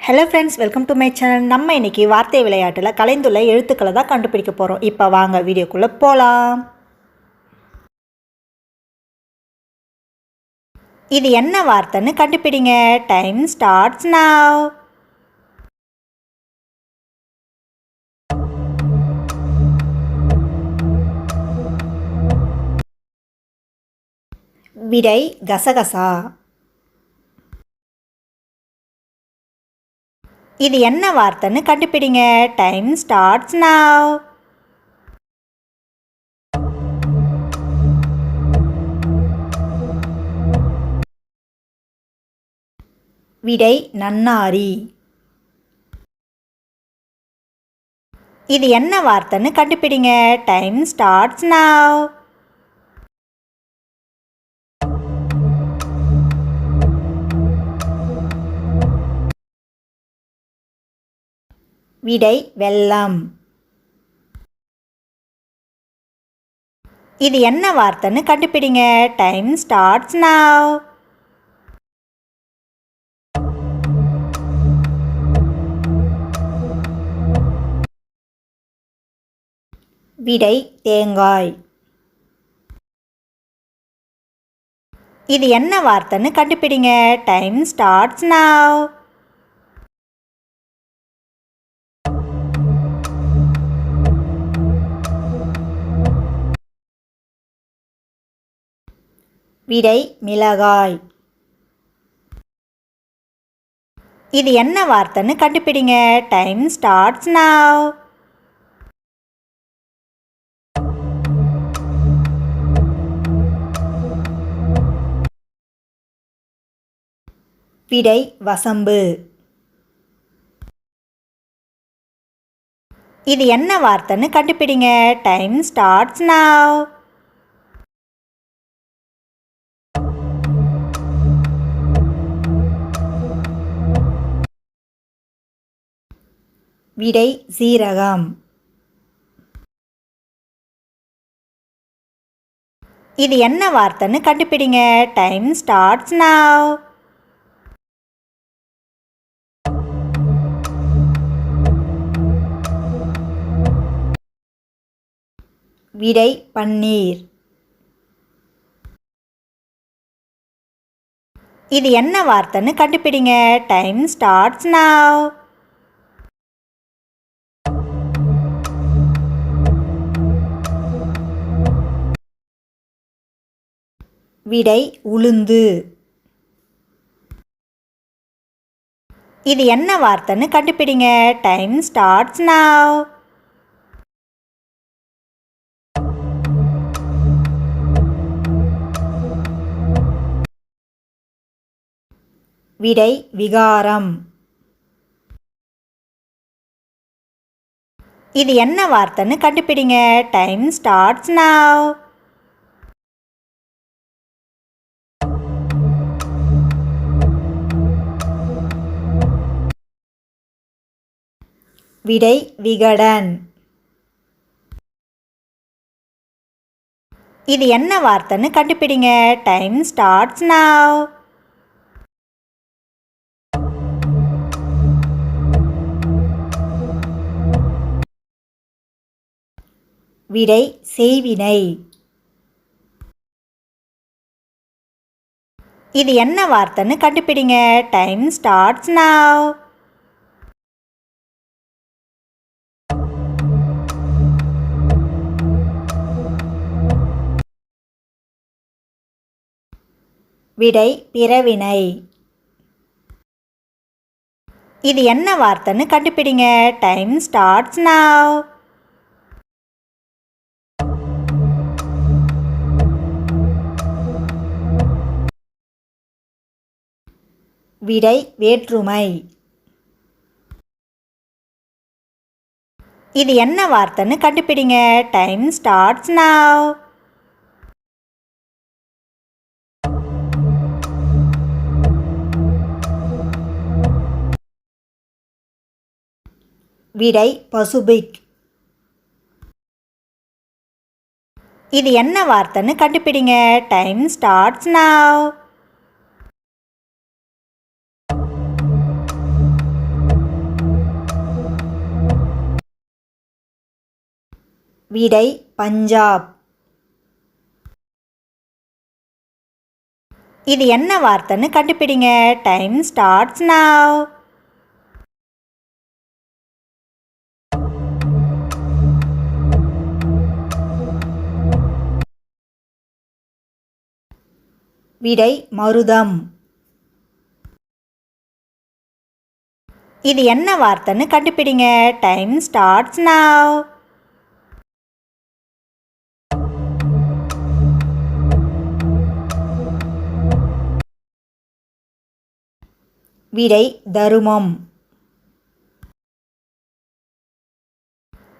Hello friends welcome to my channel நம்ம இன்னைக்கு வார்த்தை விளையாட்டில் கலைந்துள்ள எழுத்துக்களை தான் கண்டுபிடிக்க போகிறோம் இப்போ வாங்க வீடியோக்குள்ளே போகலாம் இது என்ன வார்த்தைன்னு கண்டுபிடிங்க. டைம் ஸ்டார்ட்ஸ் நாவ் விடை கசகசா. இது என்ன வார்த்தைன்னு கண்டுபிடிங்க. டைம் ஸ்டார்ட்ஸ் நாவ் விடை நன்னாரி. இது என்ன வார்த்தைன்னு கண்டுபிடிங்க. டைம் ஸ்டார்ட்ஸ் நாவ் விடை வெள்ளம். இது என்ன வார்த்தைன்னு கண்டுபிடிங்க. டைம் ஸ்டார்ட்ஸ் நாவ் விடை தேங்காய். இது என்ன வார்த்தைன்னு கண்டுபிடிங்க. டைம் ஸ்டார்ட்ஸ் நாவ் விடை மிளகாய். இது என்ன வார்த்தைன்னு கண்டுபிடிங்க. டைம் ஸ்டார்ட்ஸ் நாவ் விடை வசம்பு. இது என்ன வார்த்தைன்னு கண்டுபிடிங்க. டைம் ஸ்டார்ட்ஸ் நாவ் விடை சீரகம். இது என்ன வார்த்தைன்னு கண்டுபிடிங்க. டைம் ஸ்டார்ட்ஸ் நாவ் விடை பன்னீர். இது என்ன வார்த்தைன்னு கண்டுபிடிங்க. டைம் ஸ்டார்ட்ஸ் நாவ் விடை உளுந்து. இது என்ன வார்த்தைன்னு கண்டுபிடிங்க. டைம் ஸ்டார்ட்ஸ் நாவ் விடை விகாரம். இது என்ன வார்த்தைன்னு கண்டுபிடிங்க. டைம் ஸ்டார்ட்ஸ் நாவ் விடை விகடன். இது என்ன வார்த்தைன்னு கண்டுபிடிங்க. டைம் ஸ்டார்ட்ஸ் நாவ் விடை செய்வினை. இது என்ன வார்த்தைன்னு கண்டுபிடிங்க. டைம் ஸ்டார்ட்ஸ் நாவ் விடை பிறவினை. இது என்ன வார்த்தைன்னு கண்டுபிடிங்க. டைம் ஸ்டார்ட்ஸ் நாவ் விடை வேற்றுமை. இது என்ன வார்த்தைன்னு கண்டுபிடிங்க. டைம் ஸ்டார்ட்ஸ் நாவ் விடை பசுபிக் இது என்ன வார்த்தைன்னு கண்டுபிடிங்க. டைம் ஸ்டார்ட்ஸ் நாவ் விடை பஞ்சாப். இது என்ன வார்த்தைன்னு கண்டுபிடிங்க. டைம் ஸ்டார்ட்ஸ் நாவ் விடை மருதம். இது என்ன வார்த்தைன்னு கண்டுபிடிங்க. டைம் ஸ்டார்ட்ஸ் நாவ் விடை தருமம்.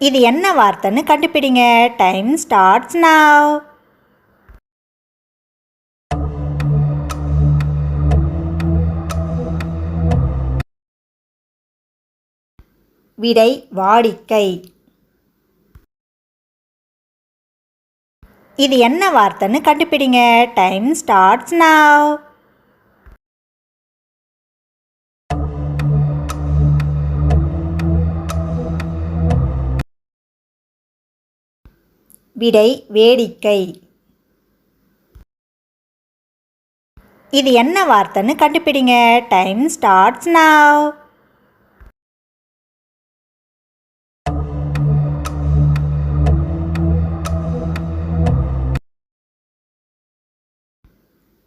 இது என்ன வார்த்தைன்னு கண்டுபிடிங்க. டைம் ஸ்டார்ட்ஸ் நாவ் விடை வாடிக்கை. இது என்ன வார்த்தைன்னு கண்டுபிடிங்க. டைம் ஸ்டார்ட்ஸ் நாவ் விடை வேடிக்கை. இது என்ன வார்த்தைன்னு கண்டுபிடிங்க. டைம் ஸ்டார்ட்ஸ் நாவ்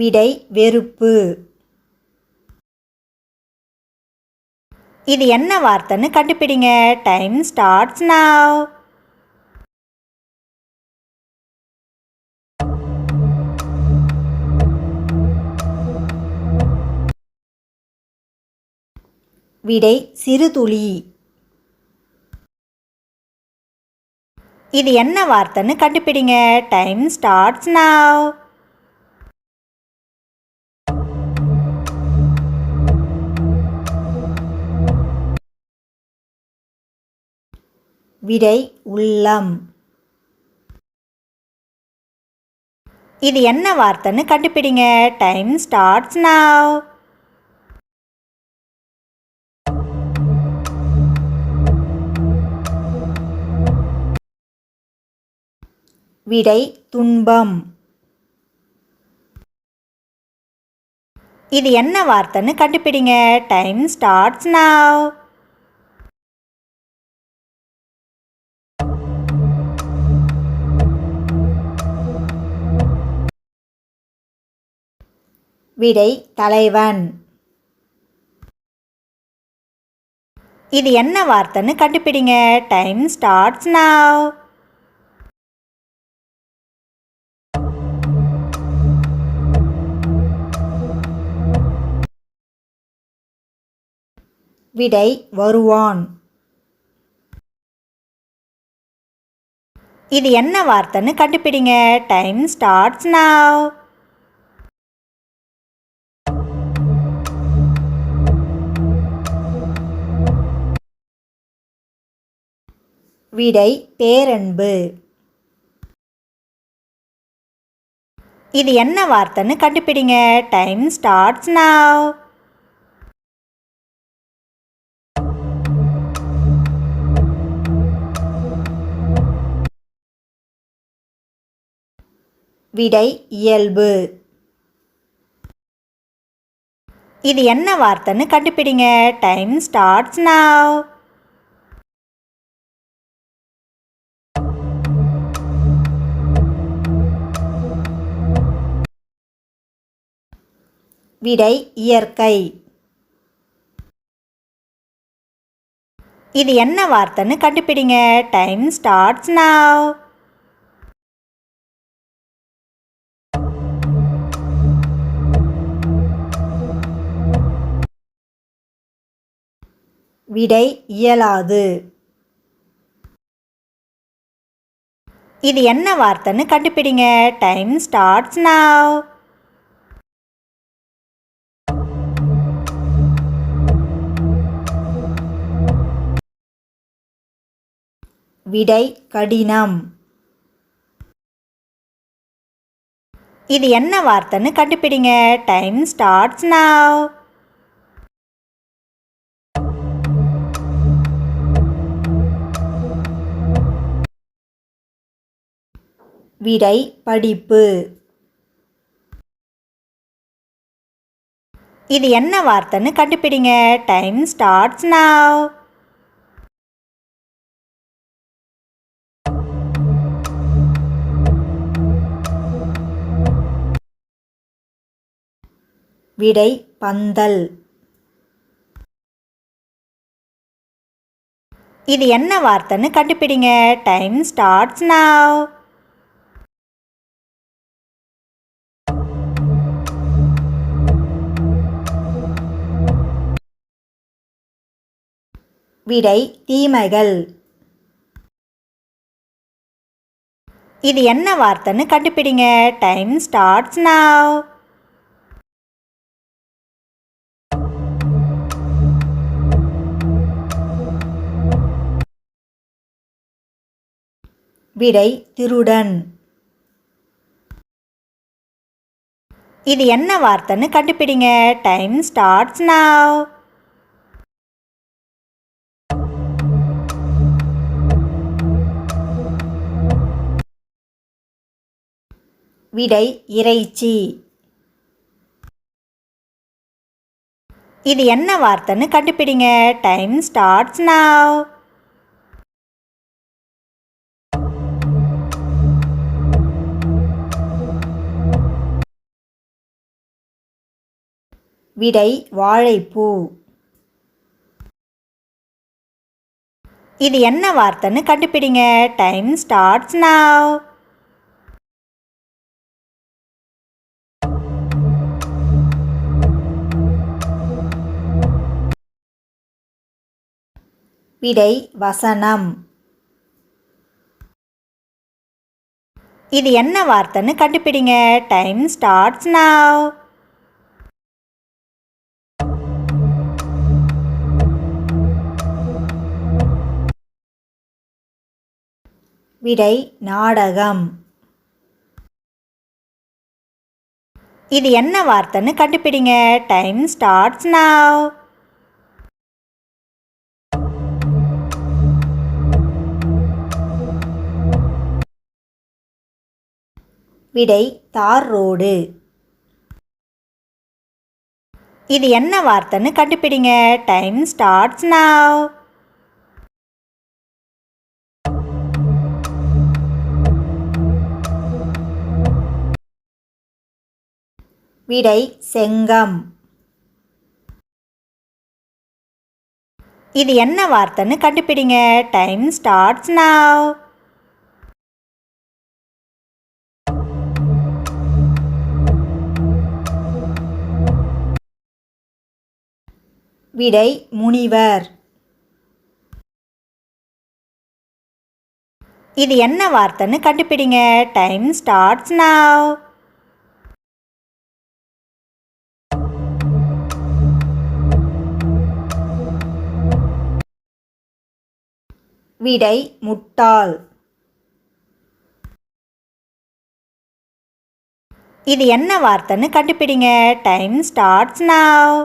விடை வெறுப்பு. இது என்ன வார்த்தைன்னு கண்டுபிடிங்க. டைம் ஸ்டார்ட்ஸ் நாவ் விடை சிறுதுளி. இது என்ன வார்த்தைன்னு கண்டுபிடிங்க. டைம் ஸ்டார்ட்ஸ் நாவ் விடை உள்ளம். இது என்ன வார்த்தைன்னு கண்டுபிடிங்க. டைம் ஸ்டார்ட்ஸ் நாவ் விடை துன்பம். இது என்ன வார்த்தைன்னு கண்டுபிடிங்க. டைம் ஸ்டார்ட்ஸ் நாவ் விடை தலைவன். இது என்ன வார்த்தைன்னு கண்டுபிடிங்க. டைம் ஸ்டார்ட்ஸ் நாவ் விடை வருவான். இது என்ன வார்த்தைன்னு கண்டுபிடிங்க. டைம் ஸ்டார்ட்ஸ் நாவ் விடை பேரன்பு. இது என்ன வார்த்தைன்னு கண்டுபிடிங்க. டைம் ஸ்டார்ட்ஸ் நாவ் விடை இயல்பு. இது என்ன வார்த்தைன்னு கண்டுபிடிங்க. டைம் ஸ்டார்ட்ஸ் நாவ் விடை இயற்கை. இது என்ன வார்த்தைன்னு கண்டுபிடிங்க. டைம் ஸ்டார்ட்ஸ் நாவ் விடை இயலாது. இது என்ன வார்த்தைன்னு கண்டுபிடிங்க. டைம் ஸ்டார்ட்ஸ் நாவ் விடை கடினம். இது என்ன வார்த்தைன்னு கண்டுபிடிங்க. டைம் ஸ்டார்ட்ஸ் நாவ் விடை படிப்பு. இது என்ன வார்த்தைன்னு கண்டுபிடிங்க. டைம் ஸ்டார்ட்ஸ் நாவ் விடை பந்தல். இது என்ன வார்த்தைன்னு கண்டுபிடிங்க. டைம் ஸ்டார்ட்ஸ் நாவ் விடை தீமைகள். இது என்ன வார்த்தைன்னு கண்டுபிடிங்க. டைம் ஸ்டார்ட்ஸ் நாவ் விடை திருடன். இது என்ன வார்த்தைன்னு கண்டுபிடிங்க. டைம் ஸ்டார்ட்ஸ் நாவ் விடை இறைச்சி. இது என்ன வார்த்தைன்னு கண்டுபிடிங்க. டைம் ஸ்டார்ட்ஸ் நாவ் விடை வாழைப்பூ. இது என்ன வார்த்தைன்னு கண்டுபிடிங்க. டைம் ஸ்டார்ட்ஸ் நாவ் விடை வசனம். இது என்ன வார்த்தைன்னு கண்டுபிடிங்க. டைம் ஸ்டார்ட்ஸ் நாவ் விடை நாடகம். இது என்ன வார்த்தைன்னு கண்டுபிடிங்க. டைம் ஸ்டார்ட்ஸ் நாவ் விடை தார் ரோடு. இது என்ன வார்த்தைன்னு கண்டுபிடிங்க. டைம் ஸ்டார்ட்ஸ் நாவ் விடை செங்கம். இது என்ன வார்த்தைன்னு கண்டுபிடிங்க. டைம் ஸ்டார்ட்ஸ் நாவ் விடை முனிவர். இது என்ன வார்த்தைன்னு கண்டுபிடிங்க. டைம் ஸ்டார்ட்ஸ் நாவ் விடை முட்டாள். இது என்ன வார்த்தைன்னு கண்டுபிடிங்க. டைம் ஸ்டார்ட்ஸ் நாவ்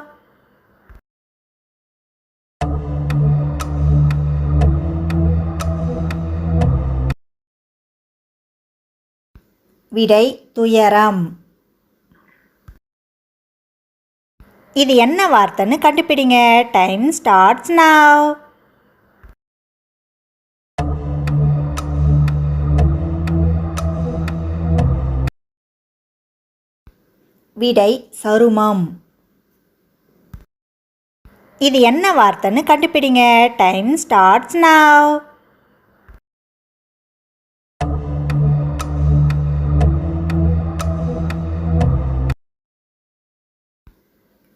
விடை துயரம். இது என்ன வார்த்தைன்னு கண்டுபிடிங்க. டைம் ஸ்டார்ட்ஸ் நாவ் விடை சருமம். இது என்ன வார்த்தைன்னு கண்டுபிடிங்க. டைம் ஸ்டார்ட்ஸ் நாவ்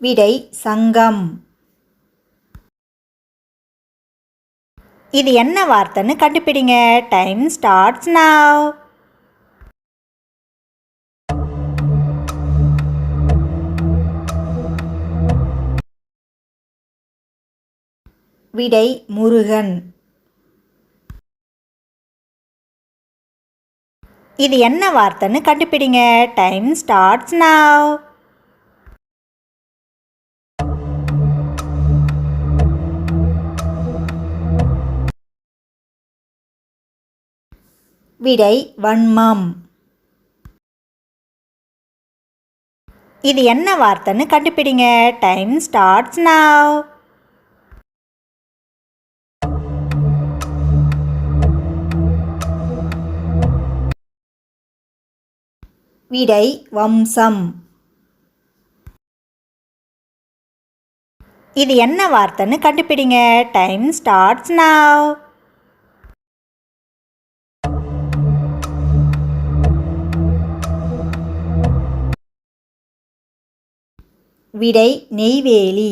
விடை சங்கம். இது என்ன வார்த்தைன்னு கண்டுபிடிங்க. டைம் ஸ்டார்ட்ஸ் நாவ் விடை முருகன். இது என்ன வார்த்தைன்னு கண்டுபிடிங்க. டைம் ஸ்டார்ட்ஸ் நாவ் விடை வன்மம். இது என்ன வார்த்தைன்னு கண்டுபிடிங்க. டைம் ஸ்டார்ட்ஸ் நாவ் விடை வம்சம். இது என்ன வார்த்தைன்னு கண்டுபிடிங்க. டைம் ஸ்டார்ட்ஸ் நாவ் விடை நெய்வேலி.